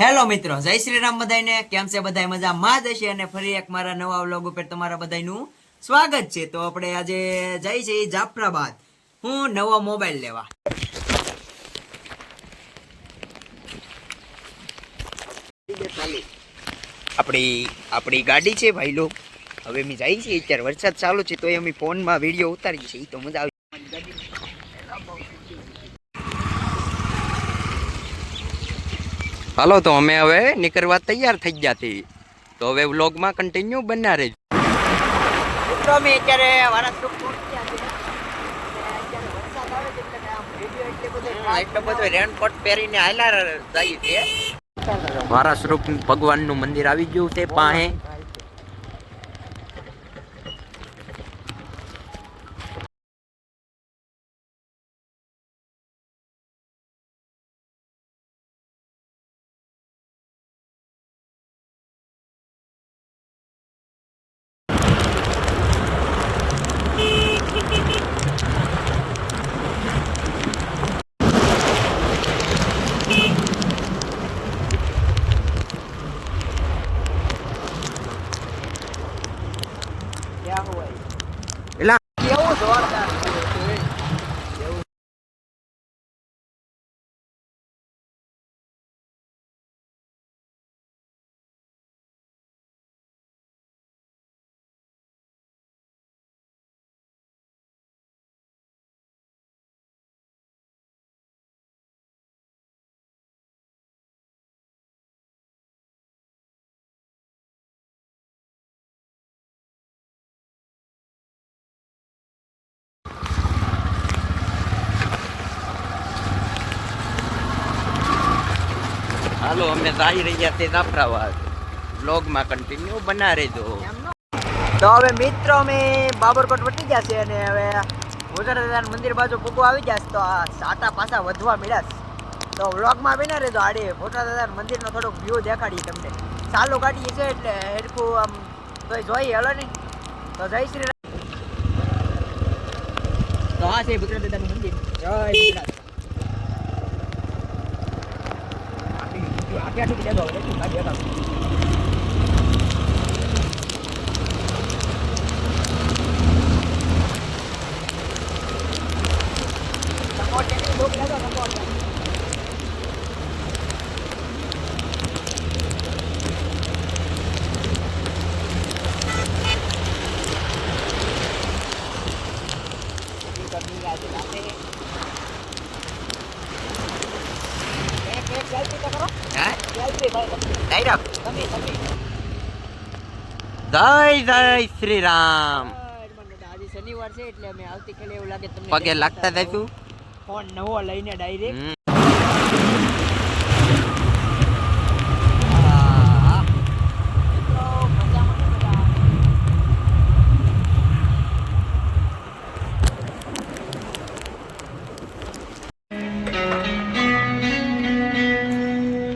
Hello મિત્રો, જય શ્રી રામ બધાને કેમ છે બધા મજામાં જ હશે અને ફરી એક મારા નવા વ્લોગ ઉપર તમારા બધાનું સ્વાગત છે. તો આપણે આજે જઈ છે જાફરાબાદ. હું નવો મોબાઈલ લેવા. આપણી આપણી ગાડી છે ભાઈ લોક હવે અમે જઈએ છીએ. અત્યારે વરસાદ ચાલુ છે તો અમે ફોનમાં વીડિયો ઉતારીએ છીએ. એ તો મજા આવી હાલો તો અમે હવે નીકળવા તૈયાર થઈ ગયા હતી તો હવે વ્લોગમાં કન્ટિન્યુ બન્યા રહેજો. મિત્રો અમે અત્યારે એટલો બધો રેનકોટ પહેરીને હાલા જાય છે મારા ભગવાનનું મંદિર આવી ગયું છે પાસે もう終わった હાલો અમે જઈ રહ્યા તે જાફરાબાદ બ્લોગમાં કન્ટિન્યુ બના રહેજો. તો હવે મિત્રો અમે બાબરકોટ વટી ગયા છે અને હવે ગુજરાત મંદિર બાજુ પૂગો આવી ગયા છે તો આ સાટા પાસા વધવા મળ્યા છે. તો વ્લોગમાં બના રહેજો આડે ભોજરાદાન મંદિરનો થોડોક વ્યૂ દેખાડીએ તમને. ચાલુ કાઢીએ છે એટલે હેડકું આમ તો જોઈએ હલો ને. તો જય શ્રી રામ. તો આ છે ભોજરાદાનું મંદિર. જય શ્રી રામ આખી આખી કીધા દો હવે ગાડી જય જય શ્રી રામ આજે શનિવાર છે એટલે અમે આવતીકાલે એવું લાગે તમને પગે લાગતા જઈશું? ફોન નવો લઈને ડાયરેક્ટ.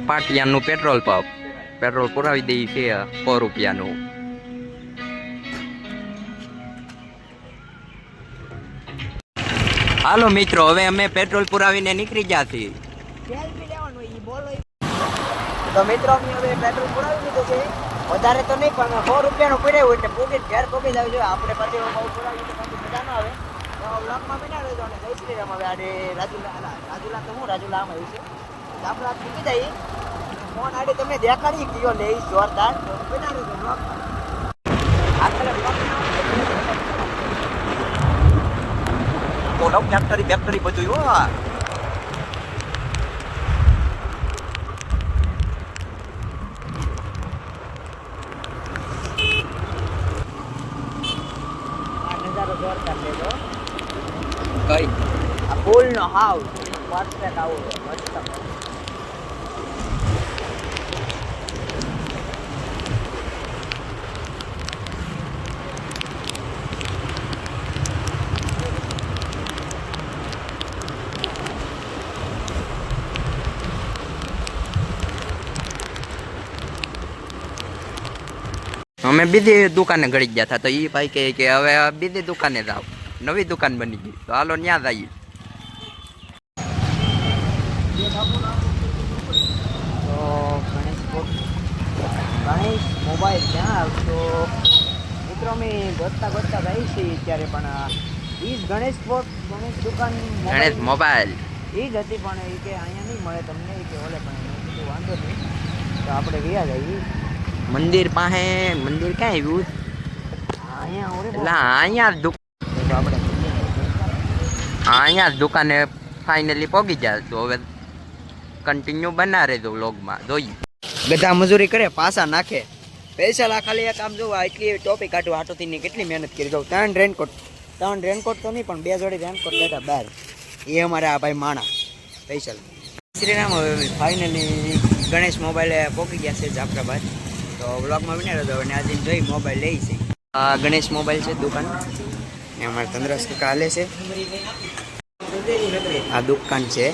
પાટિયાનું પેટ્રોલ પંપ. પેટ્રોલ પુરાવી દઈ છે સો રૂપિયાનું. હાલો મિત્રો, હવે અમે પેટ્રોલ પુરાવીને નીકળી ગયા છીએ. તો મિત્રો હવે પેટ્રોલ પુરાવી લીધું છે. વધારે તો નહીં, પણ સો રૂપિયાનું પુરાવ્યું એટલે પૂગી ઘેર પોગી જવું જોઈએ આપણે પછી બહુ પુરાવ્યું તો પછી મજા ના આવે. તો બ્લોકમાં બિના લેજો અને જય શ્રી રામ. હવે આડે રાજુલા રાજુલા તો હું રાજુલા આમ આવ્યું છે? આપણે ચૂકી જઈએ ફોન આડે તમને દેખાડી ગયો લે જોરદાર. તો બિના રહેજો બ્લોકમાં બ્લોકમાં બોલો ફેક્ટરી ફેક્ટરી બધું હો. કઈ? આ પુલ નો હાવ પરફેક્ટ આવો. અમે બીજી દુકાને ગળી ગયા હતા તો એ ભાઈ કહે કે હવે બીજી દુકાને જાઓ. નવી દુકાન બની ગઈ. તો હાલો ત્યાં જઈએ. તો મોબાઈલ ક્યાં તો મિત્રો અમે ગોતતા ગોતતા ગઈ છીએ ત્યારે પણ ઈ જ ગણેશ સ્પોર્ટ ગણેશ દુકાન ગણેશ મોબાઈલ. એ જ હતી પણ એ કે અહીંયા નહીં મળે તમને કે ઓલે પણ વાંધો નહીં. તો આપણે ગયા જઈએ. મંદિર પાસે, મંદિર ક્યાં આવ્યું? એટલે અહીંયા અહીંયા દુકાને ફાઇનલી પહોંચી જાય તો હવે કન્ટિન્યુ બના રહેજો વ્લોગમાં જોઈએ ગધા મજૂરી કરે, પાસા નાખે. પૈસા લા ખાલી એક આમ જોવા, એટલી ટોપી કાઢવા આટોથી કેટલી મહેનત કરી. દઉં ત્રણ રેનકોટ ત્રણ રેનકોટ તો નહીં, પણ બે જોડી રેનકોટ લેતા બહાર એ અમારે આ ભાઈ માણા પૈસા શ્રીરામ હવે ફાઇનલી ગણેશ મોબાઈલે પહોંચી ગયા છે જાફરાબાદ. તો બ્લોગમાં બને રહેજો. અને આજે જોઈ મોબાઈલ લઈ છે. આ ગણેશ મોબાઈલ છે દુકાન. ને અમારે તંદુરસ્ત કાલે છે. આ દુકાન છે.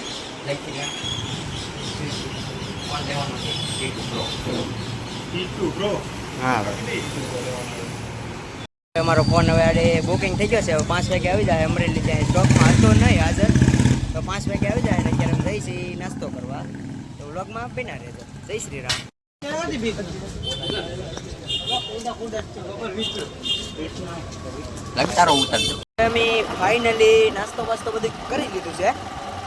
હા. અમારો ફોન હવે આડે બુકિંગ થઈ ગયો છે. હવે પાંચ વાગે આવી જાય. અમરેલી ત્યાં સ્ટોકમાં હતો નહીં હાજર. તો પાંચ વાગે આવી જાય અને અત્યારે જઈશ જઈ નાસ્તો કરવા. તો વ્લોગમાં બિના રહેજો. જય શ્રી રામ. અમે ફાઇનલી નાસ્તો બાસ્તો બધું કરી લીધું છે.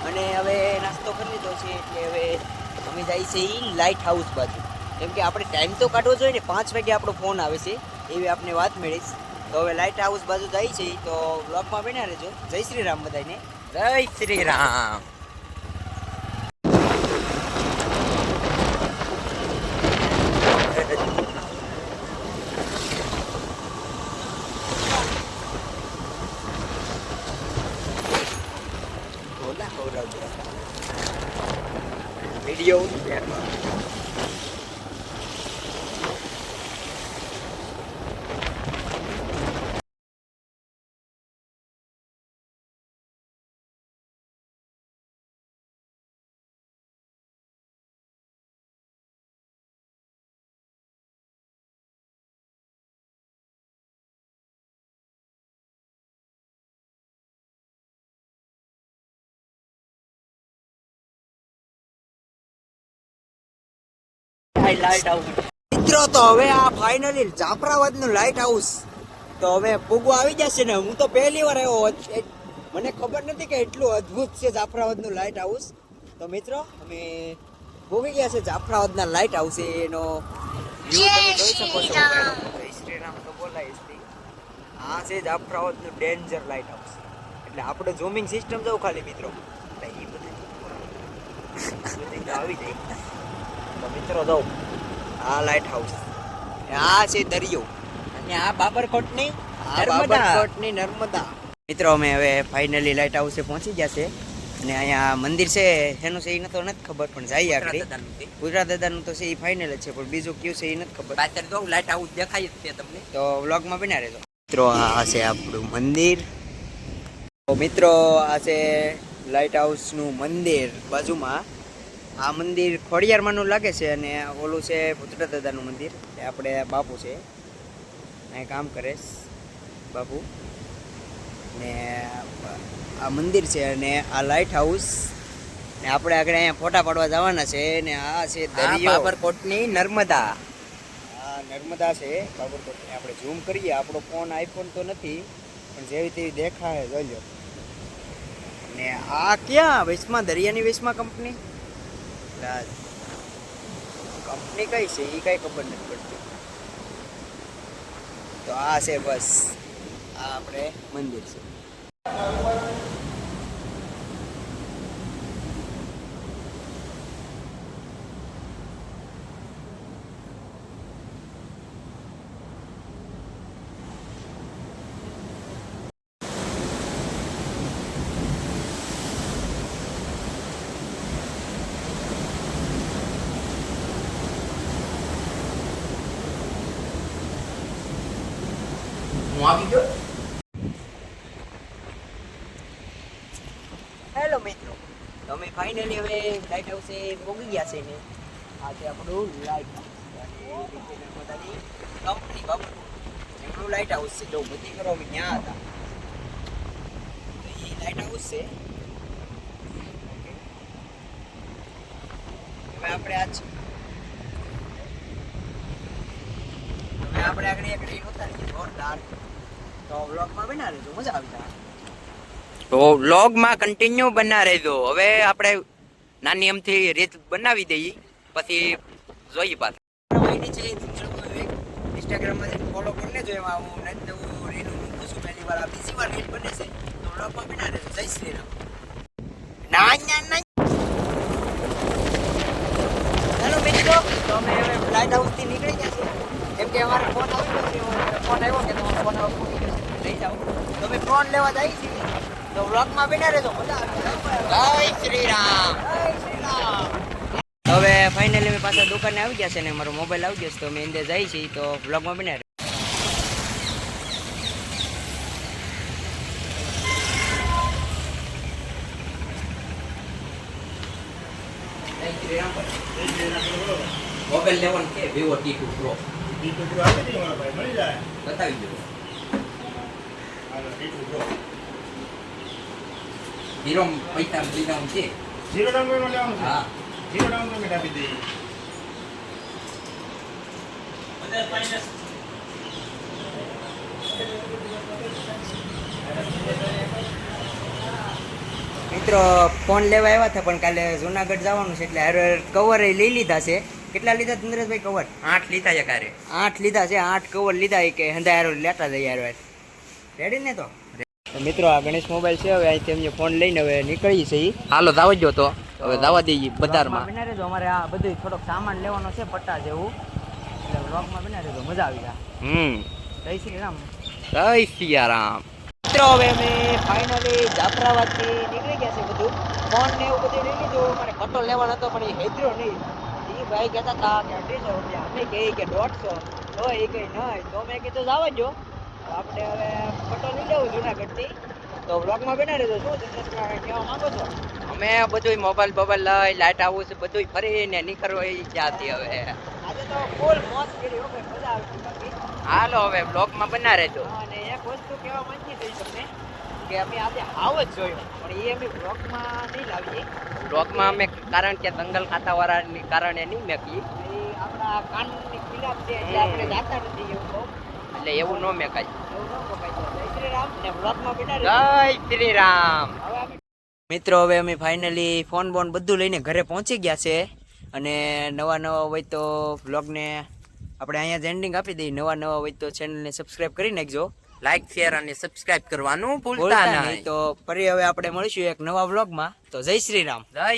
અને હવે નાસ્તો કરી લીધો છે એટલે હવે અમે જઈએ છીએ લાઇટ હાઉસ બાજુ. કેમ કે આપણે ટાઈમ તો કાઢવો જોઈએ ને પાંચ વાગે આપણો ફોન આવે છે એવી આપણે વાત મળીશ. તો હવે લાઇટ હાઉસ બાજુ જઈએ છીએ તો બ્લોગમાં બેના રહેજો. જય શ્રી રામ બધાને જય શ્રી રામ. લાઇટ હાઉસ મિત્રો તો હવે આ ફાઇનલી જાફરાબાદનું લાઇટ હાઉસ તો હવે પૂગવા આવી જશે ને. હું તો પહેલી વાર આવ્યો મને ખબર નથી કે એટલું અદ્ભુત છે જાફરાબાદનું લાઇટ હાઉસ તો મિત્રો અમે ભોગી ગયા છે જાફરાબાદ ના લાઇટ હાઉસ એનો વ્યૂ તમે જોઈ શકો છો. જય શ્રી રામ તો બોલાય છે. આ છે જાફરાબાદનું ડેન્જર લાઇટ હાઉસ એટલે આપણે ઝૂમિંગ સિસ્ટમ જવું ખાલી મિત્રો. એટલે એ બધી. આવી જાય. તો મિત્રો જો આ લાઇટ હાઉસ આ છે દરિયો. અને આ બાબરકોટની. બાબરકોટની નર્મદા. મિત્રો અમે હવે ફાઇનલી લાઇટ હાઉસે પહોંચી ગયા છે અને અહીંયા મંદિર છે એનું છે એ તો નથી ખબર પણ જાય આગળ. ગુજરાત દાદાનું તો છે એ ફાઇનલ જ છે પણ બીજું કયું છે એ નથી ખબર. પાછળ તો લાઈટ હાઉસ દેખાય જ છે તમને. તો વ્લોગમાં બના રહેજો. મિત્રો આ છે આપણું મંદિર. તો મિત્રો આ છે લાઇટ હાઉસનું મંદિર બાજુમાં. આ મંદિર ખોડિયારમાંનું લાગે છે અને ઓલું છે પુત્ર દાદાનું મંદિર. એ આપણે બાપુ છે. અહીં કામ કરે બાપુ. ને આ મંદિર છે અને આ લાઇટ હાઉસ ને આપણે આગળ અહીંયા ફોટા પાડવા જવાના છે ને આ છે બાબરકોટની નર્મદા. આ નર્મદા છે. બાબરકોટને. આપણે ઝૂમ કરીએ. આપણો ફોન આઈફોન તો નથી પણ જેવી તેવી દેખાય જોઈ લો. ને આ ક્યાં? વેસમાં દરિયાની વેસમાં કંપની કંપની કઈ છે એ કઈ ખબર નથી પડતી. તો આ છે બસ. આ આપણે મંદિર છે. આવી ગયો. હેલો મિત્રો. તમે ફાઇનલી હવે લાઇટ હાઉસે પહોંચી ગયા છે ને? આજે આપણું લાઇટ હાઉસ કંપની બાબુ એમનું લાઇટ હાઉસ છે. જો બધી કરો અમે ત્યાં હતા. તો એ લાઇટ હાઉસ છે. હવે આપણે આજ આપણે આગળ એક રીલ ઉતારી જોરદાર. તો વ્લોગમાં બના રહેજો મજા આવી જાય. તો વ્લોગમાં કન્ટિન્યુ બના રહેજો. હવે આપણે નાની એમથી રીત બનાવી દઈએ પછી જોઈએ પાછા. ઇન્સ્ટાગ્રામમાં ફોલો કરી લેજો એમાં હું નવી નવું રીલ મૂકું છું પહેલી વાર બીજી વાર રીલ બને છે તો વ્લોગમાં બના રહેજો. જય શ્રી રામ. ના ના ના હેલો મિત્રો તો અમે હવે ફ્લાઇટ હાઉસથી નીકળી ગયા છીએ. કેમ કે અમારે ફોન આવ્યો છે ફોન આવ્યો કે તમારો ફોન આવ્યો ફોન લઈ જાઓ. તો અમે લેવા જઈએ છીએ તો વ્લોગમાં બના રહેજો. મજા આવે. જય શ્રી રામ જય શ્રી રામ હવે ફાઇનલી અમે પાછા દુકાને આવી ગયા છે ને મારો મોબાઈલ આવી ગયો છે તો અમે અંદર જઈએ છીએ તો વ્લોગમાં બને મોબાઈલ લેવાનું કે? Vivo T two pro T two pro આપી દે મારા ભાઈ મળી જાય. બતાવી દો. હાલો ઈ ટુકડો હીરો પૈસા લીધા છે? ઝીરો ડાઉન પેમેન્ટ લેવાનું છે? હા. ઝીરો ડાઉન પેમેન્ટ આપી દઈએ. મિત્રો ફોન લેવા આવ્યા હતા પણ કાલે જુનાગઢ જવાનું છે એટલે હારે કવર લઈ લીધા છે. કેટલા લીધા ચંદ્રેશભાઈ કવર આઠ લીધા છે કારે આઠ લીધા છે આઠ કવર લીધા છે કે હંધા હારો લેતા જઈએ હારો. રેડી ને તો? મિત્રો આ ગણેશ મોબાઈલ છે. હવે અહીંથી અમે ફોન લઈને હવે નીકળી છે હાલો દાવા જો તો. હવે દાવા દઈએ બજારમાં. બના રહેજો. અમારે આ બધું થોડોક સામાન લેવાનો છે પટ્ટા જેવું. એટલે વ્લોગમાં બના રહેજો. મજા આવી જાય. હમ. જય શ્રી રામ. જય શ્રી રામ. મિત્રો હવે અમે ફાઇનલી જાફરાબાદથી નીકળી ગયા છે બધું. ફોન ને એવું બધું લઈ લીધું. મારે કટો લેવાનો હતો પણ એ હેદરો નહીં. એ ભાઈ કહેતા હતા કે અઢીસો રૂપિયા. અમે કહી કે દોઢસો. તો એ કંઈ નહીં. તો મેં કીધું જાવ જો. આપણે હવે ફોટો લઈ લેવું જુનાગઢથી. તો બ્લોગમાં બેઠા રહેજો શું કહેવા માંગો છો? અમે બધું મોબાઈલ બોબાઈલ લઈ લાઈટ આવું છે બધું ફરીને નીકળવા જાતી હવે. આજે તો ફૂલ મોજ કરી ઓકે મજા આવતી હાલો હવે બ્લોગમાં બના રહેજો અને એક વસ્તુ કહેવા માંગી હતી તમને કે અમે આજે હાવ જ જોયો પણ એ અમે બ્લોગમાં નહીં લાવીએ. બ્લોગમાં અમે કારણ કે દંગલ ખાતા વાળાની કારણે નહીં મેકી એ આપણા કાનૂનની ખિલાફ છે એટલે આપણે જાતા નથી એવું એટલે એવું ન મેકાય જય શ્રી રામ ને વ્લોગમાં બેઠા જય રહેજો. શ્રી રામ હવે અમે મિત્રો હવે અમે ફાઇનલી ફોન બોન બધું લઈને ઘરે પહોંચી ગયા છે અને નવા નવા હોય તો વ્લોગને આપણે અહીંયા જ એન્ડિંગ આપી દઈએ. નવા નવા હોય તો ચેનલને સબસ્ક્રાઇબ કરી નાખજો. લાઈક શેર અને સબસ્ક્રાઇબ કરવાનું ભૂલતા નહીં તો ફરી હવે આપણે મળીશું એક નવા વ્લોગમાં. તો જય શ્રી રામ જય